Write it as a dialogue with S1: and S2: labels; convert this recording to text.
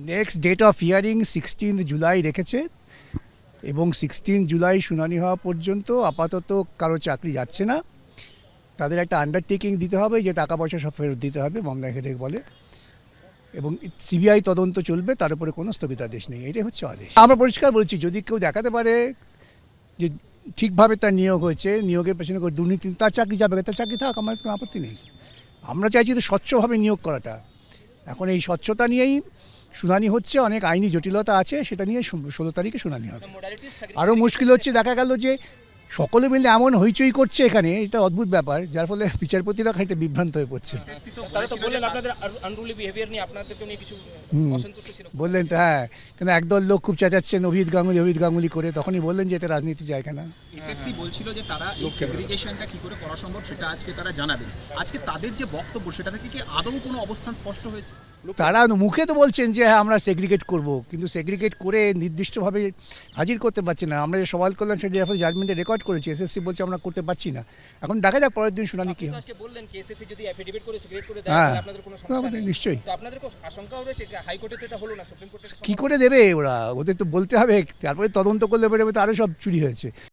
S1: Next date of hearing sixteen July রেখেছে। এবং sixteen July শুনানি হওয়া পর্যন্ত আপাতত কারও চাকরি যাচ্ছে না। তাদের একটা আন্ডারটেকিং দিতে হবে যে টাকা পয়সা সব ফেরত দিতে হবে মামলা হেডেক বলে। এবং সিবিআই তদন্ত চলবে, তার উপরে কোনো স্থগিতাদেশ নেই। এটাই হচ্ছে আদেশ। আমরা পরিষ্কার বলছি, যদি কেউ দেখাতে পারে যে ঠিকভাবে তার নিয়োগ হয়েছে, নিয়োগের পেছনে দুর্নীতি, তার চাকরি যাবে, তার চাকরি থাক আমাদের কোনো আপত্তি নেই। আমরা চাইছি তো স্বচ্ছভাবে নিয়োগ করাটা। এখন এই স্বচ্ছতা নিয়েই শুনানি হচ্ছে অনেক আইনি জটিলতা আছে সেটা নিয়ে ষোলো তারিখে শুনানি হবে। আরও মুশকিল হচ্ছে দেখা গেল যে সকলে মিলে এমন হইচই করছে এখানে এটা অদ্ভুত ব্যাপার যার ফলে বিচারপতিরা খানিকটা বিভ্রান্ত হয়ে পড়ছে।
S2: বললেন আপনাদের আনরুলি বিহেভিয়ার নিয়ে আপনাদেরকে নিয়ে কিছু
S1: হুম।
S2: অসন্তুষ্ট ছিল।
S1: বললেন তো হ্যাঁ কেন একদল লোক খুব চেঁচাচ্ছেন অভিজিৎ গাঙ্গুলি অভিজিৎ গাঙ্গুলি করে তখনই বললেন যে এটা রাজনীতি যায় না
S3: এসএসসি বলছিল যে তারা সেগ্রিগেশনটা কি করে করা সম্ভব সেটা আজকে তারা জানাবেন। আজকে তাদের যে বক্তব্য সেটা থেকে কি আদৌ কোনো অবস্থান স্পষ্ট হয়েছে?
S1: তারা মুখে তো বলছেন যে হ্যাঁ আমরা সেগ্রিগেট করব। কিন্তু সেগ্রিগেট করে নির্দিষ্টভাবে হাজির করতে পারছি না। আমরা যে সওয়াল করলাম সেটা এফএল জাজমেন্টে রেকর্ড করেছি এসএসসি বলছে আমরা করতে পারছি না। এখন দেখা যাক পরের দিন শুনানি কী হয়। নিশ্চয়ই। কি করে দেবে ওরা? ওদের তো বলতে হবে তারপরে তদন্ত করলে বেরোবে তো আরও সব চুরি হয়েছে।